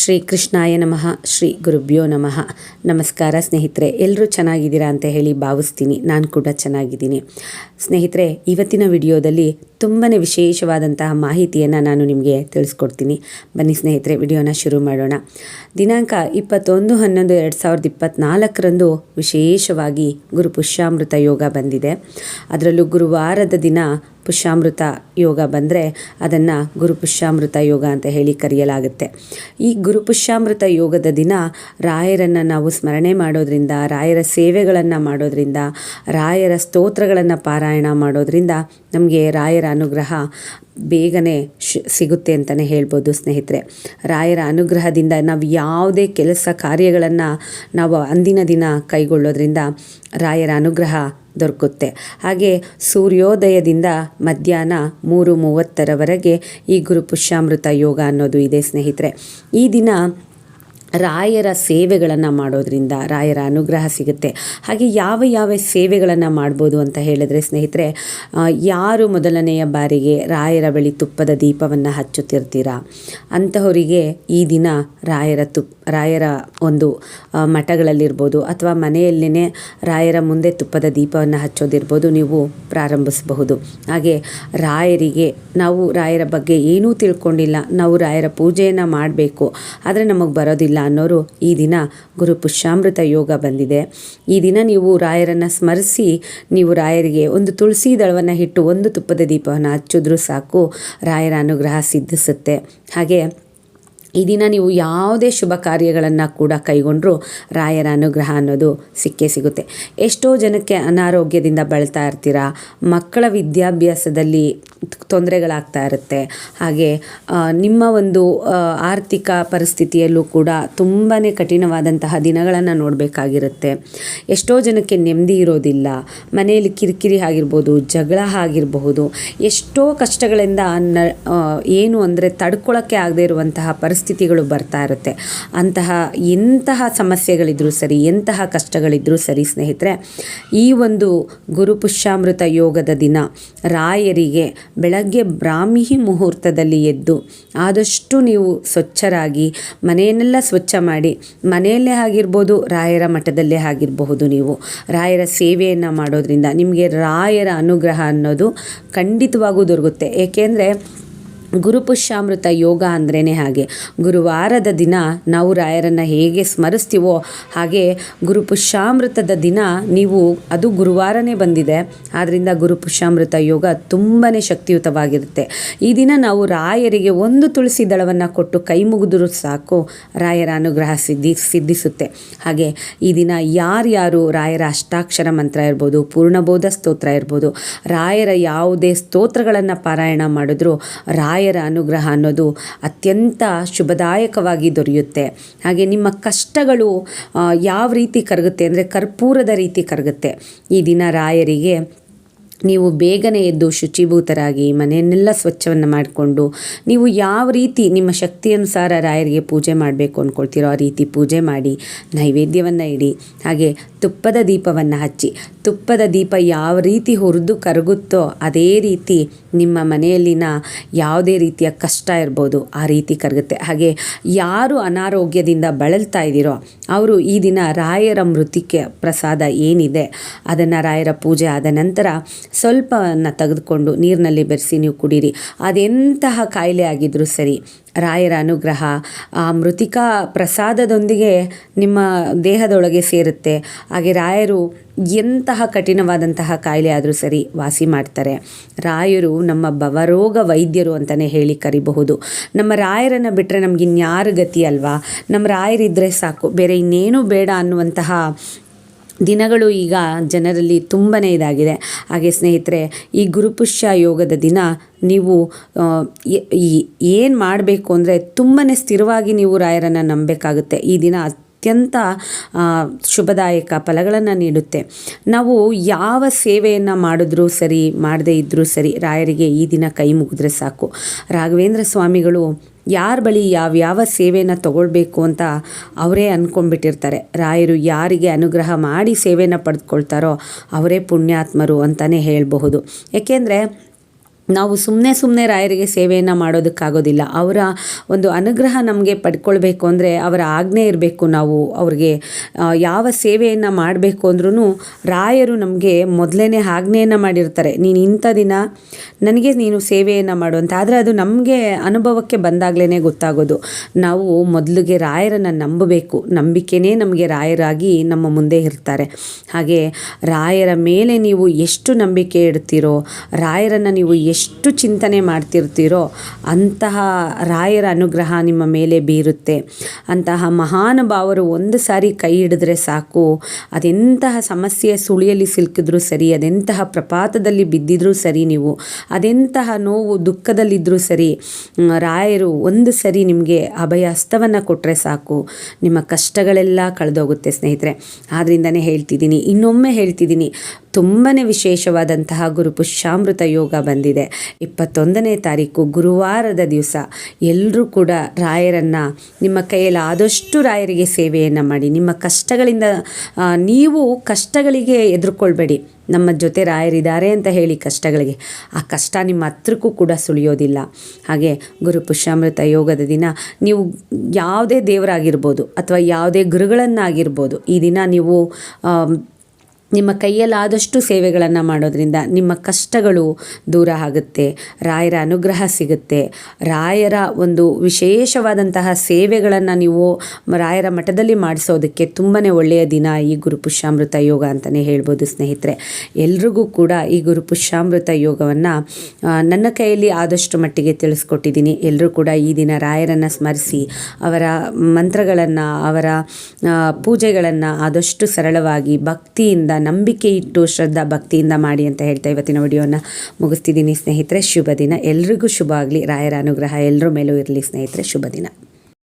ಶ್ರೀ ಕೃಷ್ಣಾಯ ನಮಃ, ಶ್ರೀ ಗುರುಭ್ಯೋ ನಮಃ. ನಮಸ್ಕಾರ ಸ್ನೇಹಿತರೆ ಎಲ್ಲರೂ ಚೆನ್ನಾಗಿದ್ದೀರಾ ಅಂತ ಹೇಳಿ ಭಾವಿಸ್ತೀನಿ. ನಾನು ಕೂಡ ಚೆನ್ನಾಗಿದ್ದೀನಿ. ಸ್ನೇಹಿತರೆ, ಇವತ್ತಿನ ವಿಡಿಯೋದಲ್ಲಿ ತುಂಬಾ ವಿಶೇಷವಾದಂತಹ ಮಾಹಿತಿಯನ್ನು ನಾನು ನಿಮಗೆ ತಿಳಿಸ್ಕೊಡ್ತೀನಿ. ಬನ್ನಿ ಸ್ನೇಹಿತರೆ, ವಿಡಿಯೋನ ಶುರು ಮಾಡೋಣ. ದಿನಾಂಕ ಇಪ್ಪತ್ತೊಂದು, ಹನ್ನೊಂದು, ಎರಡು ಸಾವಿರದ ಇಪ್ಪತ್ತ್ನಾಲ್ಕರಂದು ವಿಶೇಷವಾಗಿ ಗುರು ಪುಷ್ಯಾಮೃತ ಯೋಗ ಬಂದಿದೆ. ಅದರಲ್ಲೂ ಗುರುವಾರದ ದಿನ ಪುಷ್ಯಾಮೃತ ಯೋಗ ಬಂದರೆ ಅದನ್ನು ಗುರುಪುಷ್ಯಾಮೃತ ಯೋಗ ಅಂತ ಹೇಳಿ ಕರೆಯಲಾಗುತ್ತೆ. ಈ ಗುರುಪುಷ್ಯಾಮೃತ ಯೋಗದ ದಿನ ರಾಯರನ್ನು ನಾವು ಸ್ಮರಣೆ ಮಾಡೋದ್ರಿಂದ, ರಾಯರ ಸೇವೆಗಳನ್ನು ಮಾಡೋದ್ರಿಂದ, ರಾಯರ ಸ್ತೋತ್ರಗಳನ್ನು ಪಾರಾಯಣ ಮಾಡೋದ್ರಿಂದ ನಮಗೆ ರಾಯರ ಅನುಗ್ರಹ ಬೇಗನೆ ಸಿಗುತ್ತೆ ಅಂತಲೇ ಹೇಳ್ಬೋದು ಸ್ನೇಹಿತರೆ. ರಾಯರ ಅನುಗ್ರಹದಿಂದ ನಾವು ಯಾವುದೇ ಕೆಲಸ ಕಾರ್ಯಗಳನ್ನು ನಾವು ಅಂದಿನ ದಿನ ಕೈಗೊಳ್ಳೋದ್ರಿಂದ ರಾಯರ ಅನುಗ್ರಹ ದೊರಕುತ್ತೆ. ಹಾಗೆ ಸೂರ್ಯೋದಯದಿಂದ ಮಧ್ಯಾಹ್ನ ಮೂರು ಮೂವತ್ತರವರೆಗೆ ಈ ಗುರು ಪುಷ್ಯಾಮೃತ ಯೋಗ ಅನ್ನೋದು ಇದೆ ಸ್ನೇಹಿತರೆ. ಈ ದಿನ ರಾಯರ ಸೇವೆಗಳನ್ನು ಮಾಡೋದ್ರಿಂದ ರಾಯರ ಅನುಗ್ರಹ ಸಿಗುತ್ತೆ. ಹಾಗೆ ಯಾವ ಯಾವ ಸೇವೆಗಳನ್ನು ಮಾಡ್ಬೋದು ಅಂತ ಹೇಳಿದ್ರೆ ಸ್ನೇಹಿತರೆ ಯಾರು ಮೊದಲನೆಯ ಬಾರಿಗೆ ರಾಯರ ಬಳಿ ತುಪ್ಪದ ದೀಪವನ್ನು ಹಚ್ಚುತ್ತಿರ್ತೀರಾ? ಅಂತಹವರಿಗೆ ಈ ದಿನ ರಾಯರ ತುಪ್ಪ ರಾಯರ ಒಂದು ಮಠಗಳಲ್ಲಿರ್ಬೋದು ಅಥವಾ ಮನೆಯಲ್ಲೇ ರಾಯರ ಮುಂದೆ ತುಪ್ಪದ ದೀಪವನ್ನು ಹಚ್ಚೋದಿರ್ಬೋದು ನೀವು ಪ್ರಾರಂಭಿಸಬಹುದು. ಹಾಗೆ ರಾಯರಿಗೆ, ನಾವು ರಾಯರ ಬಗ್ಗೆ ಏನೂ ತಿಳ್ಕೊಂಡಿಲ್ಲ, ನಾವು ರಾಯರ ಪೂಜೆಯನ್ನು ಮಾಡಬೇಕು, ಆದರೆ ನಮಗೆ ಬರೋದಿಲ್ಲ. ಅನ್ನೋರು ಈ ದಿನ ಗುರು ಪುಷ್ಯಾಮೃತ ಯೋಗ ಬಂದಿದೆ. ಈ ದಿನ ನೀವು ರಾಯರನ್ನು ಸ್ಮರಿಸಿ, ನೀವು ರಾಯರಿಗೆ ಒಂದು ತುಳಸಿ ದಳವನ್ನು ಇಟ್ಟು ಒಂದು ತುಪ್ಪದ ದೀಪವನ್ನು ಹಚ್ಚಿದ್ರೂ ಸಾಕು, ರಾಯರ ಅನುಗ್ರಹ ಸಿದ್ಧಿಸುತ್ತೆ. ಹಾಗೆ ಈ ದಿನ ನೀವು ಯಾವುದೇ ಶುಭ ಕಾರ್ಯಗಳನ್ನು ಕೂಡ ಕೈಗೊಂಡರೂ ರಾಯರ ಅನುಗ್ರಹ ಅನ್ನೋದು ಸಿಕ್ಕೇ ಸಿಗುತ್ತೆ. ಎಷ್ಟೋ ಜನಕ್ಕೆ ಅನಾರೋಗ್ಯದಿಂದ ಬಳಲ್ತಾ ಇರ್ತೀರಾ, ಮಕ್ಕಳ ವಿದ್ಯಾಭ್ಯಾಸದಲ್ಲಿ ತೊಂದರೆಗಳಾಗ್ತಾ ಇರುತ್ತೆ. ಹಾಗೆ ನಿಮ್ಮ ಒಂದು ಆರ್ಥಿಕ ಪರಿಸ್ಥಿತಿಯಲ್ಲೂ ಕೂಡ ತುಂಬಾ ಕಠಿಣವಾದಂತಹ ದಿನಗಳನ್ನು ನೋಡಬೇಕಾಗಿರುತ್ತೆ. ಎಷ್ಟೋ ಜನಕ್ಕೆ ನೆಮ್ಮದಿ ಇರೋದಿಲ್ಲ, ಮನೆಯಲ್ಲಿ ಕಿರಿಕಿರಿ ಆಗಿರ್ಬೋದು, ಜಗಳ ಆಗಿರಬಹುದು, ಎಷ್ಟೋ ಕಷ್ಟಗಳಿಂದ ಏನು ಅಂದರೆ ತಡ್ಕೊಳ್ಳೋಕ್ಕೆ ಆಗದೇ ಇರುವಂತಹ ಪರಿಸ್ಥಿತಿಗಳು ಬರ್ತಾ ಇರುತ್ತೆ. ಅಂತಹ ಎಂತಹ ಸಮಸ್ಯೆಗಳಿದ್ರೂ ಸರಿ, ಎಂತಹ ಕಷ್ಟಗಳಿದ್ರೂ ಸರಿ ಸ್ನೇಹಿತರೆ, ಈ ಒಂದು ಗುರುಪುಷ್ಯಾಮೃತ ಯೋಗದ ದಿನ ರಾಯರಿಗೆ ಬೆಳಗ್ಗೆ ಬ್ರಾಹ್ಮಿ ಮುಹೂರ್ತದಲ್ಲಿ ಎದ್ದು ಆದಷ್ಟು ನೀವು ಸ್ವಚ್ಛರಾಗಿ, ಮನೆಯನ್ನೆಲ್ಲ ಸ್ವಚ್ಛ ಮಾಡಿ, ಮನೆಯಲ್ಲೇ ಆಗಿರ್ಬೋದು, ರಾಯರ ಮಠದಲ್ಲೇ ಆಗಿರಬಹುದು ನೀವು. ರಾಯರ ಸೇವೆಯನ್ನು ಮಾಡೋದ್ರಿಂದ ನಿಮಗೆ ರಾಯರ ಅನುಗ್ರಹ ಅನ್ನೋದು ಖಂಡಿತವಾಗೂ ದೊರಕುತ್ತೆ. ಏಕೆಂದರೆ ಗುರುಪುಷ್ಯಾಮೃತ ಯೋಗ ಅಂದ್ರೇ ಹಾಗೆ. ಗುರುವಾರದ ದಿನ ನಾವು ರಾಯರನ್ನು ಹೇಗೆ ಸ್ಮರಿಸ್ತೀವೋ ಹಾಗೆ ಗುರುಪುಷ್ಯಾಮೃತದ ದಿನ ನೀವು, ಅದು ಗುರುವಾರನೇ ಬಂದಿದೆ ಆದ್ದರಿಂದ ಗುರುಪುಷ್ಯಾಮೃತ ಯೋಗ ತುಂಬಾ ಶಕ್ತಿಯುತವಾಗಿರುತ್ತೆ. ಈ ದಿನ ನಾವು ರಾಯರಿಗೆ ಒಂದು ತುಳಸಿ ದಳವನ್ನು ಕೊಟ್ಟು ಕೈ ಮುಗಿದ್ರು ಸಾಕು, ರಾಯರ ಅನುಗ್ರಹ ಸಿದ್ಧಿ, ಸಿದ್ಧಿಸುತ್ತೆ. ಹಾಗೆ ಈ ದಿನ ಯಾರ್ಯಾರು ರಾಯರ ಅಷ್ಟಾಕ್ಷರ ಮಂತ್ರ ಇರ್ಬೋದು, ಪೂರ್ಣಬೋಧ ಸ್ತೋತ್ರ ಇರ್ಬೋದು, ರಾಯರ ಯಾವುದೇ ಸ್ತೋತ್ರಗಳನ್ನು ಪಾರಾಯಣ ಮಾಡಿದ್ರು ರಾಯ ರಾಯರ ಅನುಗ್ರಹ ಅನ್ನೋದು ಅತ್ಯಂತ ಶುಭದಾಯಕವಾಗಿ ದೊರೆಯುತ್ತೆ. ಹಾಗೆ ನಿಮ್ಮ ಕಷ್ಟಗಳು ಯಾವ ರೀತಿ ಕರಗುತ್ತೆ ಅಂದರೆ ಕರ್ಪೂರದ ರೀತಿ ಕರಗುತ್ತೆ. ಈ ದಿನ ರಾಯರಿಗೆ ನೀವು ಬೇಗನೆ ಎದ್ದು ಶುಚಿಭೂತರಾಗಿ ಮನೆಯನ್ನೆಲ್ಲ ಸ್ವಚ್ಛವನ್ನು ಮಾಡಿಕೊಂಡು ನೀವು ಯಾವ ರೀತಿ ನಿಮ್ಮ ಶಕ್ತಿಯನುಸಾರ ರಾಯರಿಗೆ ಪೂಜೆ ಮಾಡಬೇಕು ಅಂದ್ಕೊಳ್ತೀರೋ ಆ ರೀತಿ ಪೂಜೆ ಮಾಡಿ ನೈವೇದ್ಯವನ್ನು ಇಡಿ. ಹಾಗೆ ತುಪ್ಪದ ದೀಪವನ್ನು ಹಚ್ಚಿ, ತುಪ್ಪದ ದೀಪ ಯಾವ ರೀತಿ ಹುರಿದು ಕರಗುತ್ತೋ ಅದೇ ರೀತಿ ನಿಮ್ಮ ಮನೆಯಲ್ಲಿನ ಯಾವುದೇ ರೀತಿಯ ಕಷ್ಟ ಇರ್ಬೋದು ಆ ರೀತಿ ಕರಗುತ್ತೆ. ಹಾಗೆ ಯಾರು ಅನಾರೋಗ್ಯದಿಂದ ಬಳಲ್ತಾ ಇದ್ದೀರೋ ಅವರು ಈ ದಿನ ರಾಯರ ಮೃತಿಕೆ ಪ್ರಸಾದ ಏನಿದೆ ಅದನ್ನು ರಾಯರ ಪೂಜೆ ಆದ ನಂತರ ಸ್ವಲ್ಪವನ್ನು ತೆಗೆದುಕೊಂಡು ನೀರಿನಲ್ಲಿ ಬೆರೆಸಿ ನೀವು ಕುಡೀರಿ. ಅದೆಂತಹ ಕಾಯಿಲೆ ಆಗಿದ್ದರೂ ಸರಿ, ರಾಯರ ಅನುಗ್ರಹ, ಆ ಮೃತಿಕಾ ಪ್ರಸಾದದೊಂದಿಗೆ ನಿಮ್ಮ ದೇಹದೊಳಗೆ ಸೇರುತ್ತೆ. ಹಾಗೆ ರಾಯರು ಎಂತಹ ಕಠಿಣವಾದಂತಹ ಕಾಯಿಲೆ ಆದರೂ ಸರಿ ವಾಸಿ ಮಾಡ್ತಾರೆ. ರಾಯರು ನಮ್ಮ ಬವರೋಗ ವೈದ್ಯರು ಅಂತಲೇ ಹೇಳಿ ಕರಿಬಹುದು. ನಮ್ಮ ರಾಯರನ್ನು ಬಿಟ್ಟರೆ ಇನ್ಯಾರು ಗತಿ ಅಲ್ವಾ? ನಮ್ಮ ರಾಯರಿದ್ದರೆ ಸಾಕು. ಬೇರೆ ಇನ್ನೇನೂ ಬೇಡ ಅನ್ನುವಂತಹ ದಿನಗಳು ಈಗ ಜನರಲ್ಲಿ ತುಂಬಾ ಇದಾಗಿದೆ. ಹಾಗೆ ಸ್ನೇಹಿತರೆ, ಈ ಗುರುಪುಷ್ಯ ಯೋಗದ ದಿನ ನೀವು ಏನು ಮಾಡಬೇಕು ಅಂದರೆ ತುಂಬಾ ಸ್ಥಿರವಾಗಿ ನೀವು ರಾಯರನ್ನು ನಂಬಬೇಕಾಗುತ್ತೆ. ಈ ದಿನ ಅತ್ಯಂತ ಶುಭದಾಯಕ ಫಲಗಳನ್ನು ನೀಡುತ್ತೆ. ನಾವು ಯಾವ ಸೇವೆಯನ್ನು ಮಾಡಿದ್ರೂ ಸರಿ, ಮಾಡದೇ ಇದ್ದರೂ ಸರಿ, ರಾಯರಿಗೆ ಈ ದಿನ ಕೈ ಮುಗಿದ್ರೆ ಸಾಕು. ರಾಘವೇಂದ್ರ ಸ್ವಾಮಿಗಳು ಯಾರ ಬಳಿ ಯಾವ್ಯಾವ ಸೇವೆಯನ್ನು ತಗೊಳ್ಬೇಕು ಅಂತ ಅವರೇ ಅಂದ್ಕೊಂಡ್ಬಿಟ್ಟಿರ್ತಾರೆ ರಾಯರು ಯಾರಿಗೆ ಅನುಗ್ರಹ ಮಾಡಿ ಸೇವೆಯನ್ನು ಪಡೆದುಕೊಳ್ತಾರೋ ಅವರೇ ಪುಣ್ಯಾತ್ಮರು ಅಂತಲೇ ಹೇಳಬಹುದು. ಏಕೆಂದರೆ ನಾವು ಸುಮ್ಮನೆ ಸುಮ್ಮನೆ ರಾಯರಿಗೆ ಸೇವೆಯನ್ನು ಮಾಡೋದಕ್ಕಾಗೋದಿಲ್ಲ. ಅವರ ಒಂದು ಅನುಗ್ರಹ ನಮಗೆ ಪಡ್ಕೊಳ್ಬೇಕು ಅಂದರೆ ಅವರ ಆಜ್ಞೆ ಇರಬೇಕು ನಾವು ಅವ್ರಿಗೆ. ಯಾವ ಸೇವೆಯನ್ನು ಮಾಡಬೇಕು ಅಂದ್ರೂ ರಾಯರು ನಮಗೆ ಮೊದಲೇ ಆಜ್ಞೆಯನ್ನು ಮಾಡಿರ್ತಾರೆ. ನೀನು ಇಂಥ ದಿನ ನನಗೆ ನೀನು ಸೇವೆಯನ್ನು ಮಾಡುವಂತ ಆದರೆ ಅದು ನಮಗೆ ಅನುಭವಕ್ಕೆ ಬಂದಾಗಲೇ ಗೊತ್ತಾಗೋದು. ನಾವು ಮೊದಲಿಗೆ ರಾಯರನ್ನು ನಂಬಬೇಕು. ನಂಬಿಕೆನೇ ನಮಗೆ ರಾಯರಾಗಿ ನಮ್ಮ ಮುಂದೆ ಇರ್ತಾರೆ. ಹಾಗೆ ರಾಯರ ಮೇಲೆ ನೀವು ಎಷ್ಟು ನಂಬಿಕೆ ಇಡ್ತೀರೋ, ರಾಯರನ್ನು ನೀವು ಎಷ್ಟು ಚಿಂತನೆ ಮಾಡ್ತಿರ್ತೀರೋ ಅಂತಹ ರಾಯರ ಅನುಗ್ರಹ ನಿಮ್ಮ ಮೇಲೆ ಬೀರುತ್ತೆ. ಅಂತಹ ಮಹಾನುಭಾವರು ಒಂದು ಸಾರಿ ಕೈ ಹಿಡಿದ್ರೆ ಸಾಕು. ಅದೆಂತಹ ಸಮಸ್ಯೆ ಸುಳಿಯಲ್ಲಿ ಸಿಲುಕಿದ್ರೂ ಸರಿ, ಅದೆಂತಹ ಪ್ರಪಾತದಲ್ಲಿ ಬಿದ್ದಿದ್ರೂ ಸರಿ ನೀವು, ಅದೆಂತಹ ನೋವು ದುಃಖದಲ್ಲಿದ್ದರೂ ಸರಿ ರಾಯರು ಒಂದು ಸರಿ ನಿಮಗೆ ಅಭಯ ಹಸ್ತವನ್ನು ಕೊಟ್ಟರೆ ಸಾಕು. ನಿಮ್ಮ ಕಷ್ಟಗಳೆಲ್ಲ ಕಳೆದೋಗುತ್ತೆ ಸ್ನೇಹಿತರೆ. ಆದ್ದರಿಂದನೇ ಹೇಳ್ತಿದ್ದೀನಿ, ಇನ್ನೊಮ್ಮೆ ಹೇಳ್ತಿದ್ದೀನಿ ತುಂಬಾ ವಿಶೇಷವಾದಂತಹ ಗುರು ಪುಷ್ಯಾಮೃತ ಯೋಗ ಬಂದಿದೆ. ಇಪ್ಪತ್ತೊಂದನೇ ತಾರೀಕು ಗುರುವಾರದ ದಿವಸ ಎಲ್ಲರೂ ಕೂಡ ರಾಯರನ್ನು ನಿಮ್ಮ ಕೈಯಲ್ಲಿ ಆದಷ್ಟು ರಾಯರಿಗೆ ಸೇವೆಯನ್ನು ಮಾಡಿ, ನಿಮ್ಮ ಕಷ್ಟಗಳಿಂದ ನೀವು ಕಷ್ಟಗಳಿಗೆ ಎದುರುಕೊಳ್ಬೇಡಿ. ನಮ್ಮ ಜೊತೆ ರಾಯರಿದ್ದಾರೆ ಅಂತ ಹೇಳಿ ಕಷ್ಟಗಳಿಗೆ. ಆ ಕಷ್ಟ ನಿಮ್ಮ ಹತ್ರಕ್ಕೂ ಕೂಡ ಸುಳಿಯೋದಿಲ್ಲ. ಹಾಗೆ ಗುರು ಪುಷ್ಯಾಮೃತ ಯೋಗದ ದಿನ ನೀವು ಯಾವುದೇ ದೇವರಾಗಿರ್ಬೋದು ಅಥವಾ ಯಾವುದೇ ಗುರುಗಳನ್ನಾಗಿರ್ಬೋದು, ಈ ದಿನ ನೀವು ನಿಮ್ಮ ಕೈಯಲ್ಲಾದಷ್ಟು ಸೇವೆಗಳನ್ನು ಮಾಡೋದ್ರಿಂದ ನಿಮ್ಮ ಕಷ್ಟಗಳು ದೂರ ಆಗುತ್ತೆ, ರಾಯರ ಅನುಗ್ರಹ ಸಿಗುತ್ತೆ. ರಾಯರ ಒಂದು ವಿಶೇಷವಾದಂತಹ ಸೇವೆಗಳನ್ನು ನೀವು ರಾಯರ ಮಠದಲ್ಲಿ ಮಾಡಿಸೋದಕ್ಕೆ ತುಂಬಾ ಒಳ್ಳೆಯ ದಿನ ಈ ಗುರು ಪುಷ್ಯಾಮೃತ ಯೋಗ ಅಂತಲೇ ಹೇಳ್ಬೋದು ಸ್ನೇಹಿತರೆ. ಎಲ್ರಿಗೂ ಕೂಡ ಈ ಗುರು ಪುಷ್ಯಾಮೃತ ಯೋಗವನ್ನು ನನ್ನ ಕೈಯಲ್ಲಿ ಆದಷ್ಟು ಮಟ್ಟಿಗೆ ತಿಳಿಸ್ಕೊಟ್ಟಿದ್ದೀನಿ. ಎಲ್ಲರೂ ಕೂಡ ಈ ದಿನ ರಾಯರನ್ನು ಸ್ಮರಿಸಿ, ಅವರ ಮಂತ್ರಗಳನ್ನು, ಅವರ ಪೂಜೆಗಳನ್ನು ಆದಷ್ಟು ಸರಳವಾಗಿ ಭಕ್ತಿಯಿಂದ ನಂಬಿಕೆ ಇಟ್ಟು ಶ್ರದ್ಧಾ ಭಕ್ತಿಯಿಂದ ಮಾಡಿ ಅಂತ ಹೇಳ್ತಾ ಇವತ್ತಿನ ವಿಡಿಯೋನ ಮುಗಿಸ್ತಿದ್ದೀನಿ ಸ್ನೇಹಿತರೆ. ಶುಭ ದಿನ. ಎಲ್ರಿಗೂ ಶುಭ ಆಗಲಿ. ರಾಯರ ಅನುಗ್ರಹ ಎಲ್ಲರ ಮೇಲೂ ಇರಲಿ ಸ್ನೇಹಿತರೆ. ಶುಭ ದಿನ.